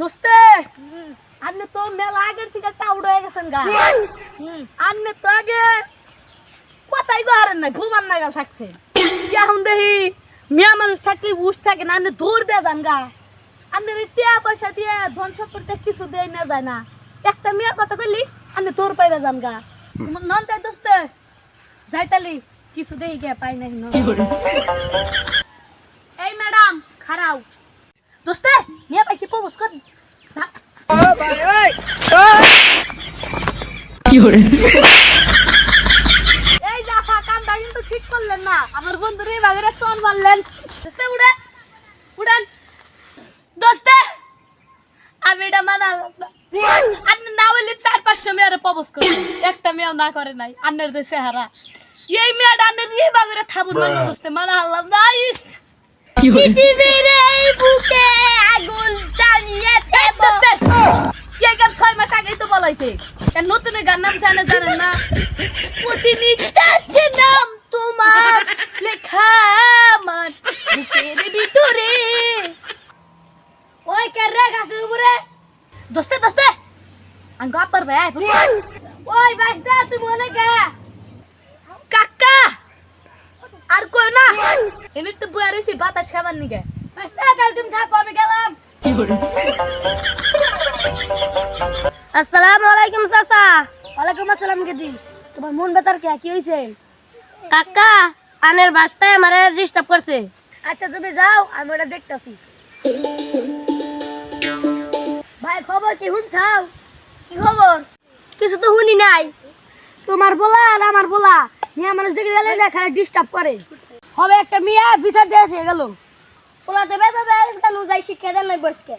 দোস্তে আপনি তো মেলা আগের থেকে টাউড হয়ে গেছেন গা। আপনি তো আগে কথাই বাহারেন না ঘুমান নাগাল থাকছে। এখন দেখি মেয়া মানুষ থাকলে উস থাকে না আপনি দৌড় দিয়ে যান গা। আপনার টিয়া পয়সা দিয়ে ধন সম্পর্কে কিছু দিয়ে না যায় না। একটা মেয়ের কথা কইলি আপনি দৌড় পাইরা যান গা। নন তাই দোস্তে যাইতালি কিছু দেখি গিয়া পাই নাই কর না এই জাফা কামটা কিন্তু ঠিক করলেন না। আমার বন্ধুর এই ভাবে রেস্টুরেন্ট মারলেন। দোস্তে উড়ে। উড়েন। দোস্তে আমি এটা মানালাম না। আপনি না বললে চার পাঁচটা মেয়ের প্রপোজ করেন একটা মেয়েও না করে নাই আন্নের দে চেহারা। এই মেয়েটা আন্নের এই বাগরে থাবুর মারলো দোস্তে মানা হারলাম না। ইস! পৃথিবীর এই বুকে এর নতুন গান নাম জানে জানেন না। প্রতিনি চাচ্ছে নাম তোমার লেখা আমার বুকের ভিতরে। ওই কে রে গাছে উপরে? দোস্তে দোস্তে। আঙ্গ আপার ভাই ওই বাইসটা তুই মনে কে? কাকা। আর কই না। এনে তো আর বাতাস খাবার নিকে। বাইসটা তাহলে তুমি থাকো, আমি গেলাম। আসসালামু আলাইকুম চাচা। ওয়ালাইকুম আসসালাম কেদি তোমার মন বেতার কে? কি হইছে? কাকা আনের বাস্তায় আমারে ডিস্টার্ব করছে। আচ্ছা তুমি যাও আমি ওটা দেখতেছি। ভাই খবর কি শুনছাও? কি খবর? কিছু তো শুনি নাই। তোমার বলা আর আমার বলা মিয়া মানুষ দেখে গেলে না খালি ডিস্টার্ব করে। হবে একটা মিয়া বিচার দিয়েছে গেল। ওলা তো বেবা বেস কেন যাই শিক্ষা দেন বসকে।